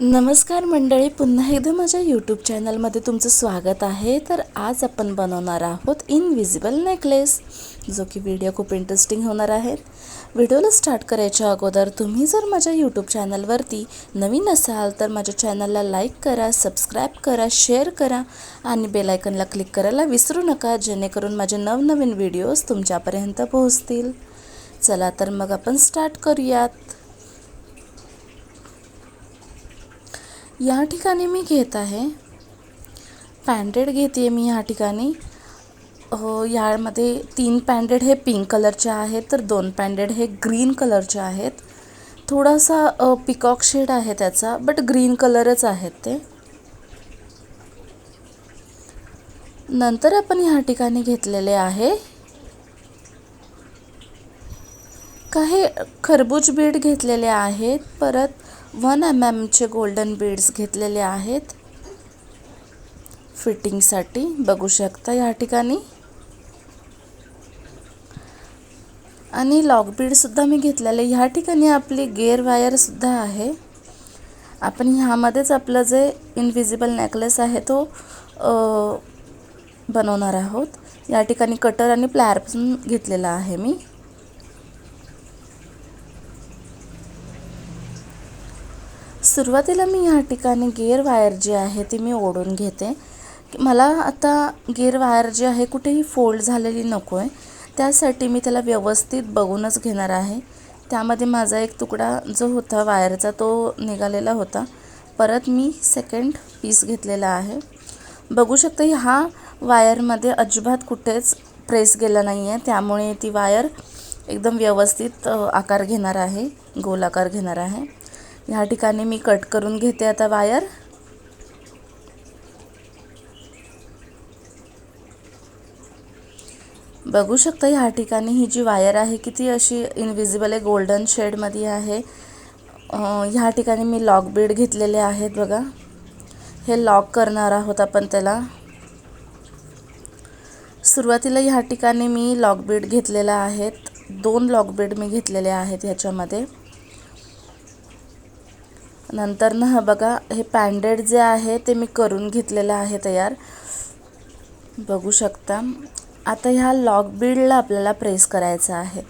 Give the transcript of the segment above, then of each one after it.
नमस्कार मंडळी पुन्हा एकदा माझ्या यूट्यूब चॅनलमध्ये तुमचं स्वागत आहे. तर आज आपण बनवणार आहोत इनविजिबल नेकलेस जो की व्हिडिओ खूप इंटरेस्टिंग होणार आहेत व्हिडिओला स्टार्ट करायच्या अगोदर तुम्ही जर माझ्या यूट्यूब चॅनलवरती नवीन असाल तर माझ्या चॅनलला लाईक करा सबस्क्राईब करा शेअर करा आणि बेलायकनला क्लिक करायला विसरू नका जेणेकरून माझे नवनवीन व्हिडिओज तुमच्यापर्यंत पोहोचतील. चला तर मग आपण स्टार्ट करूयात. या ठिकाणी मी घेत आहे. पॅन्डेड घेते आहे मी या ठिकाणी. यामध्ये तीन पॅन्डेड हे पिंक कलरचे आहेत तर दोन पॅन्डेड हे ग्रीन कलरचे आहेत. थोडासा पिकॉक शेड आहे त्याचा बट ग्रीन कलरच आहेत ते. नंतर आपण ह्या ठिकाणी घेतलेले आहे. काही खरबूज बीड घेतलेले आहेत परत वन एम एमचे गोल्डन बीड्स घेतलेले आहेत. फिटिंगसाठी बघू शकता या ठिकाणी. आणि लॉक बीडसुद्धा मी घेतलेले ह्या ठिकाणी आपली गेअर वायरसुद्धा आहे. आपण ह्यामध्येच आपलं जे इनव्हिजिबल नेकलेस आहे तो बनवणार आहोत. या ठिकाणी कटर आणि प्लॅरपासून पण घेतलेला आहे मी. सुरुवातीला मी ह्या ठिकाणी गेअर वायर जी आहे ती मी ओढून घेते. मला आता गेअर वायर जी आहे कुठेही फोल्ड झालेली नको आहे त्यासाठी मी त्याला व्यवस्थित बघूनच घेणार आहे. त्यामध्ये माझा एक तुकडा जो होता वायरचा तो निघालेला होता. परत मी सेकंड पीस घेतलेला आहे. बघू शकते हा वायरमध्ये अजिबात कुठेच प्रेस गेला नाही आहे त्यामुळे ती वायर एकदम व्यवस्थित आकार घेणार आहे गोल आकार घेणार आहे. ह्या ठिकाणी मी कट करून घेते आता वायर. बघू शकता ह्या ठिकाणी ही जी वायर आहे किती अशी इनविजिबल आहे गोल्डन शेडमध्ये आहे. ह्या ठिकाणी मी लॉक बीड घेतलेले आहेत बघा. हे लॉक करणार आहोत आपण त्याला. सुरुवातीला ह्या ठिकाणी मी लॉक बीड घेतलेला आहेत. दोन लॉक बीड मी घेतलेले आहेत ह्याच्यामध्ये. नंतर ना हा बघा हे पॅन्डेड जे आहे ते मी करून घेतलेलं आहे तयार. बघू शकता. आता ह्या लॉक बीडला आपल्याला प्रेस करायचं आहे.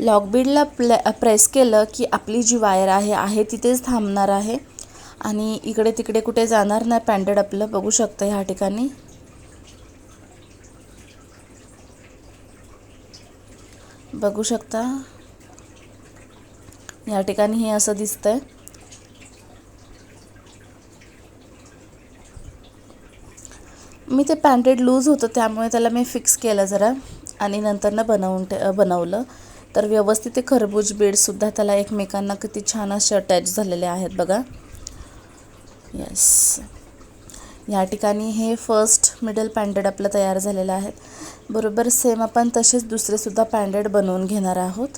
लॉक बीडला प्ले प्रेस केलं की आपली जी वायर आहे आहे तिथेच थांबणार आहे. आणि इकडे तिकडे कुठे जाणार नाही पॅन्डेड आपलं. बघू शकता ह्या ठिकाणी. बघू शकता. या ठिकाणी हे असं दिसतंय. मी ते पॅन्टेड लूज होतं त्यामुळे त्याला मी फिक्स केलं जरा. आणि नंतरनं बनवून टे बनवलं. तर व्यवस्थित ते खरबूज बीडसुद्धा त्याला एकमेकांना किती छान असे अटॅच झालेले आहेत बघा. येस या ठिकाणी हे फर्स्ट मिडल पॅन्टेड आपलं तयार झालेलं आहे. बरोबर सेम आपण तसेच दुसरेसुद्धा पॅन्टेड बनवून घेणार आहोत.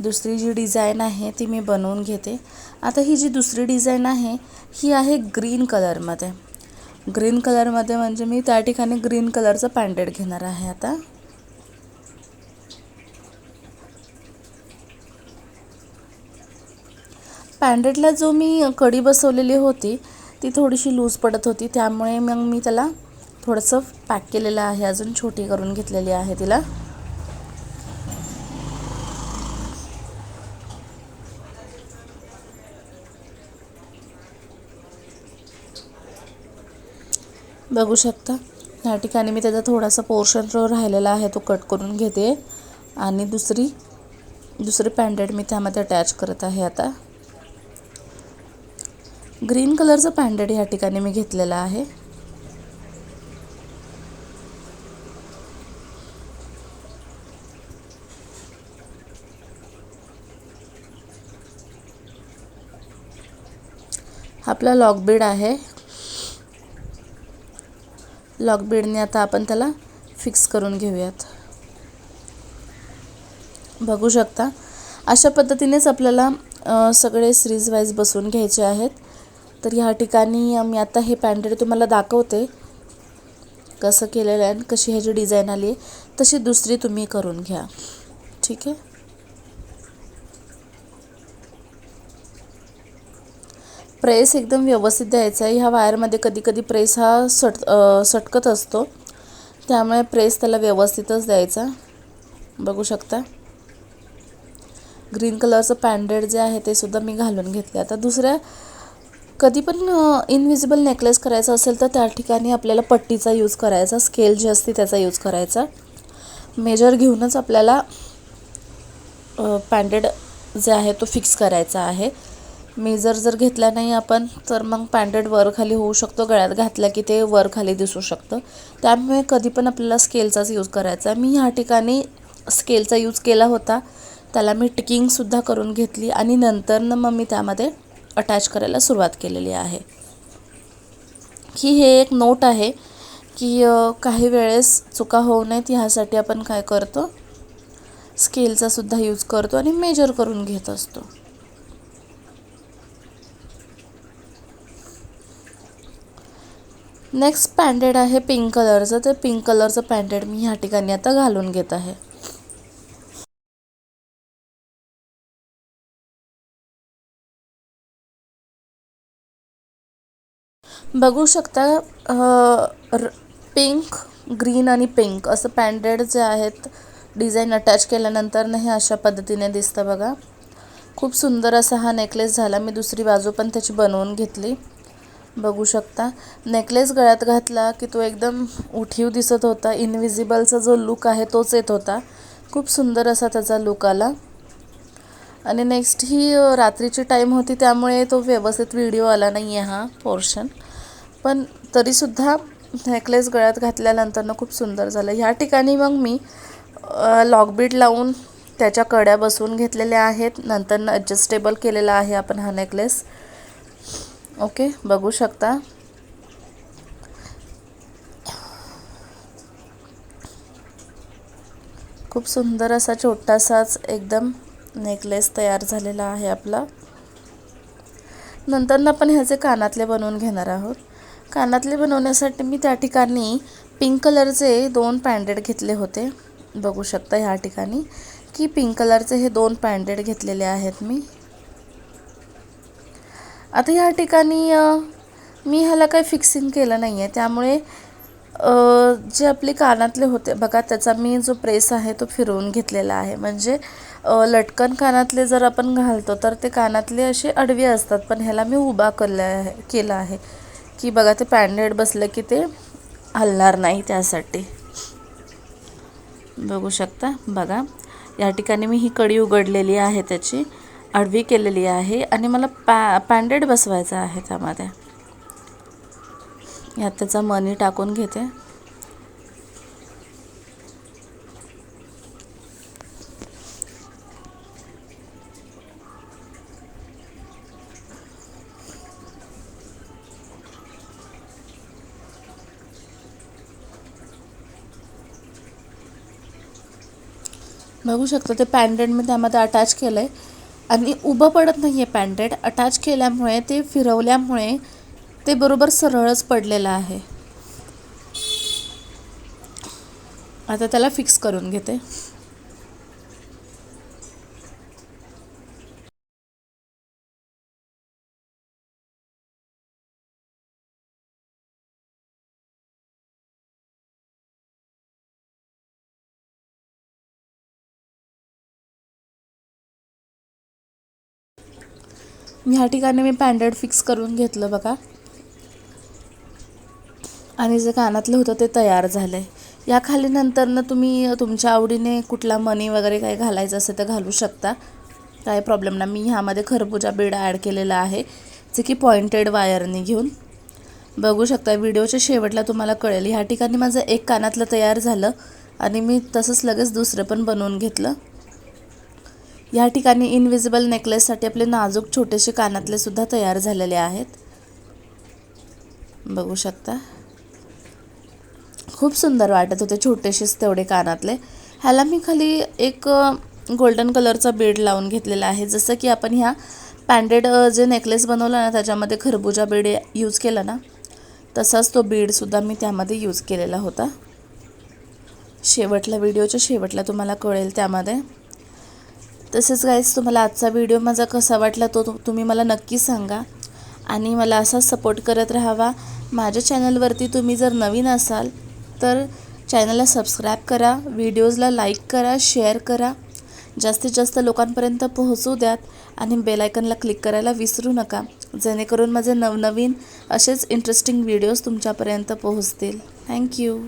दुसरी जी डिझाईन आहे ती मी बनवून घेते. आता ही जी दुसरी डिझाईन आहे ही आहे ग्रीन कलरमध्ये. ग्रीन कलरमध्ये म्हणजे मी त्या ठिकाणी ग्रीन कलरचं पॅन्डेड घेणार आहे आता. पॅन्डेडला जो मी कडी बसवलेली होती ती थोडीशी लूज पडत होती. त्यामुळे मग मी त्याला थोडंसं पॅक केलेलं आहे अजून छोटी करून घेतलेली आहे तिला. बघू शकता. ह्या ठिकाणी मी त्याचा थोडासा पोर्शन जो राहिलेला आहे तो कट करून घेते. आणि दुसरी दुसरी पॅन्डेट मी त्यामध्ये अटॅच करत आहे आता. ग्रीन कलरचं पॅन्डेट ह्या ठिकाणी मी घेतलेलं आहे. आपला लॉक बीड आहे. लॉक बीडने आता आपण त्याला फिक्स करून घेऊयात. बघू शकता. अशा पद्धतीनेच आपल्याला सगळे सिरीज वाईज बसवून घ्यायचे आहेत. तर ह्या ठिकाणी मी आता हे पॅन्टेड तुम्हाला दाखवते. कसं केलेलं आहे कशी ह्याची डिझाईन आली आहे तशी दुसरी तुम्ही करून घ्या. ठीक आहे? प्रेस एकदम व्यवस्थित द्यायचा आहे. ह्या वायरमध्ये कधी कधी प्रेस हा सट सटकत असतो. त्यामुळे प्रेस त्याला व्यवस्थितच द्यायचा. बघू शकता. ग्रीन कलरचं पॅन्डेड जे आहे ते सुद्धा मी घालून घेतले. आता दुसऱ्या कधी पण इनविजिबल नेकलेस करायचा असेल तर त्या ठिकाणी आपल्याला पट्टीचा यूज करायचा स्केल जी असते त्याचा यूज करायचा. मेजर घेऊनच आपल्याला पॅन्डेड जे आहे तो फिक्स करायचा आहे. मेजर जर घेतला नाही आपण तर मग पॅन्डेड वर खाली होऊ शकतो. गळ्यात घातला की ते वर खाली दिसू शकतं. त्यामुळे कधी पण आपल्याला स्केलचाच यूज करायचा. मी ह्या ठिकाणी स्केलचा यूज केला होता. त्याला मी टिकिंगसुद्धा करून घेतली आणि नंतरनं मग मी त्यामध्ये अटॅच करायला सुरुवात केलेली आहे. की हे एक नोट आहे की काही वेळेस चुका होऊ नयेत ह्यासाठी आपण काय करतो? स्केलचासुद्धा यूज करतो आणि मेजर करून घेत असतो. नेक्स्ट पँडेड आहे पिंक कलरचं तर पिंक कलरचं पँडेड मी ह्या ठिकाणी आता घालून घेत आहे. बघू शकता पिंक ग्रीन आणि पिंक असं पँडेड जे आहेत डिझाईन अटॅच केल्यानंतर नाही हे अशा पद्धतीने दिसतं बघा. खूप सुंदर असा हा नेकलेस झाला. मी दुसरी बाजू पण त्याची बनवून घेतली. बघू शकता. नेकलेस गळ्यात घातला की तो एकदम उठीव दिसत होता. इनविजिबलचा जो लुक आहे तोच येत होता. खूप सुंदर असा त्याचा लुक आला. आणि नेक्स्ट ही रात्रीची टाईम होती त्यामुळे तो व्यवस्थित व्हिडिओ आला नाही आहे हा पोर्शन पण तरीसुद्धा नेकलेस गळ्यात घातल्यानंतरनं खूप सुंदर झालं. ह्या ठिकाणी मग मी लॉकबीट लावून त्याच्या कड्या बसवून घेतलेल्या आहेत. नंतर ॲडजस्टेबल केलेला आहे आपण हा नेकलेस ओके बघू शकता. खूप सुंदर असा छोटासाच एकदम नेकलेस तयार झालेला आहे आपला. नंतर ना आपण ह्याचे कानातले बनवून घेणार आहोत. कानातले बनवण्यासाठी मी त्या ठिकाणी पिंक कलरचे दोन पॅन्डेड घेतले होते. बघू शकता ह्या ठिकाणी की पिंक कलरचे हे दोन पॅन्डेड घेतलेले आहेत मी. आता ह्या ठिकाणी मी ह्याला काही फिक्सिंग केलं नाही आहे त्यामुळे जे आपले कानातले होते बघा त्याचा मी जो प्रेस आहे तो फिरवून घेतलेला आहे. म्हणजे लटकन कानातले जर आपण घालतो तर ते कानातले असे अडवे असतात. पण ह्याला मी उभा केलं आहे केला आहे. की बघा ते पॅन्डेड बसलं की ते हलणार नाही त्यासाठी. बघू शकता बघा. या ठिकाणी मी ही कडी उघडलेली आहे त्याची. आडवी केलेली आहे आणि मला पॅ पॅन्डेड बसवायचा आहे त्यामध्ये. यात त्याचा मनी टाकून घेते. बघू शकता ते पॅन्डेड मी त्यामध्ये अटॅच केलं आहे आणि उभं पडत नाही आहे पॅन्टेड. अटॅच केल्यामुळे ते फिरवल्यामुळे ते बरोबर सरळच पडलेलं आहे. आता त्याला फिक्स करून घेते. ह्या ठिकाणी मी पॅन्डेड फिक्स करून घेतलं बघा. आणि जे कानातलं होतं ते तयार झालं आहे या खाली नंतरनं तुम्ही तुमच्या आवडीने कुठला मनी वगैरे काही घालायचं असेल तर घालू शकता. काही प्रॉब्लेम नाही. मी ह्यामध्ये खरबुजा बीड ॲड केलेला आहे. जे की पॉइंटेड वायरने घेऊन. बघू शकता व्हिडिओच्या शेवटला तुम्हाला कळेल. ह्या ठिकाणी माझं एक कानातलं तयार झालं. आणि मी तसंच लगेच दुसरं पण बनवून घेतलं. या ठिकाणी इनविजिबल नेकलेससाठी आपले नाजूक छोटेसे कानातले सुद्धा तयार झालेले आहेत. बघू शकता. खूप सुंदर वाटत होते छोटेसेच तेवढे कानातले. ह्याला मी खाली एक गोल्डन कलरचा बीड लावून घेतलेला आहे. जसं की आपण ह्या पॅन्डेड जे नेकलेस बनवला ना त्याच्यामध्ये खरबुजा बीड यूज केला ना तसाच तो बीडसुद्धा मी त्यामध्ये यूज केलेला होता. शेवटला व्हिडिओच्या शेवटला तुम्हाला कळेल त्यामध्ये. तसेच गाईज तुम्हाला आजचा व्हिडिओ माझा कसा वाटला तो तुम्ही मला नक्की सांगा. आणि मला असा सपोर्ट करत राहावा. माझ्या चॅनलवरती तुम्ही जर नवीन असाल तर चॅनलला सबस्क्राईब करा व्हिडिओजला लाईक करा शेअर करा. जास्तीत जास्त लोकांपर्यंत पोहोचू द्यात आणि बेलायकनला क्लिक करायला विसरू नका. जेणेकरून माझे नवनवीन असेच इंटरेस्टिंग व्हिडिओज तुमच्यापर्यंत पोहोचतील. थँक्यू